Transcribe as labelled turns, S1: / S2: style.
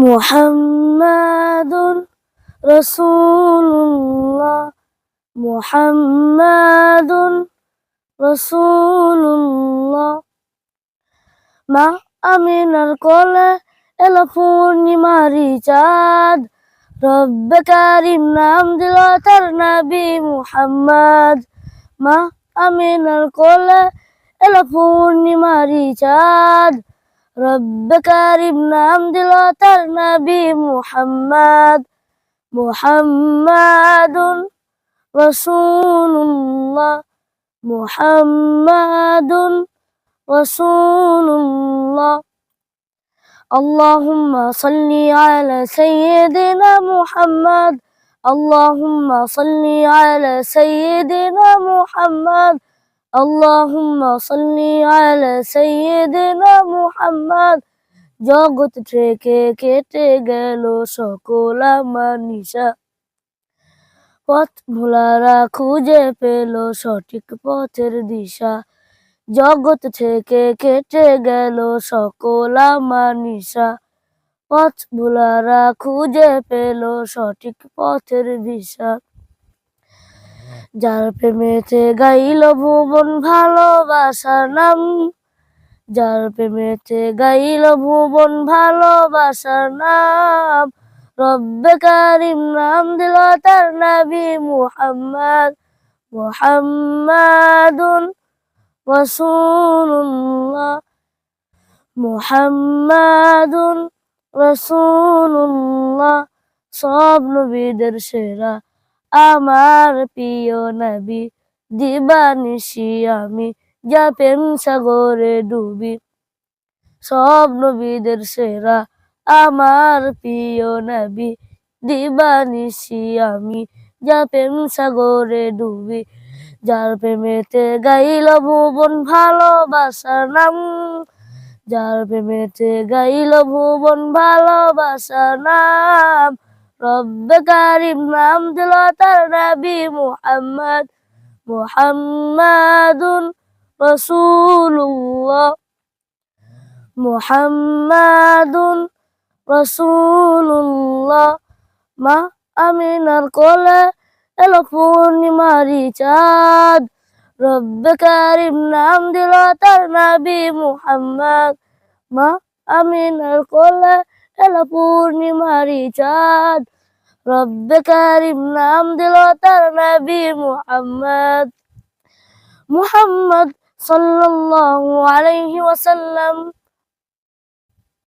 S1: মুহাম্মাদুর রাসূলুল্লাহ মুহাম্মাদুর রাসূলুল্লাহ মা আমিনার কোলে এলো পূর্ণিমারি চাঁদ রব্বে কারিম নাম দিল তার নবী মুহাম্মদ মা আমিনার কোলে এলো পূর্ণিমারি চাঁদ رب ربنا حمد الوطن نبي محمد محمد رسول الله محمد رسول الله. اللهم صل على سيدنا محمد اللهم صل على سيدنا محمد. اللهم صل على سيدنا محمد জগৎ থেকে কেটে গেল সকল আমার নিশা পথ ভোলারা খুঁজে পেল সঠিক পথের দিশা জগৎ থেকে কেটে গেল সকল আমার নিশা পথ ভোলারা খুঁজে পেল সঠিক পথের দিশা যার প্রেমেতে গাইল ভুবন ভালোবাসার নাম। যার প্রেমেতে গাইল ভুবন ভালোবাসার নাম। রব্বে কারিম নাম দিল তার নবী মুহাম্মদ। মুহাম্মাদুন রাসূলুল্লাহ। মুহাম্মাদুন রাসূলুল্লাহ। সব নবীদের সেরা আমার প্রিয় নবী, দিবানিশি আমি, যা প্রেম সাগরে ডুবি। সব নবীদের সেরা, আমার প্রিয় নবী, দিবানিশি আমি, যা প্রেম সাগরে ডুবি। যার প্রেমেতে গাইল ভুবন ভালোবাসার নাম, যার প্রেমেতে গাইল ভুবন ভালোবাসার নাম। রব্বে কারিম নাম দিল তার নবী মুহাম্মদ মুহাম্মাদুন রাসূলুল্লাহ মুহাম্মাদুন রাসূলুল্লাহ মা আমিনার কোলে এলো পূর্ণিমারি চাঁদ রব্বে কারিম নাম দিল তার নবী মুহাম্মদ মা আমিনার কোলে এলো পূর্ণিমারি চাঁদ রব্বে কারিম নাম দিল তার নবী মুহাম্মদ। মুহাম্মদ সাল্লাল্লাহু আলাইহি ওয়াসাল্লাম।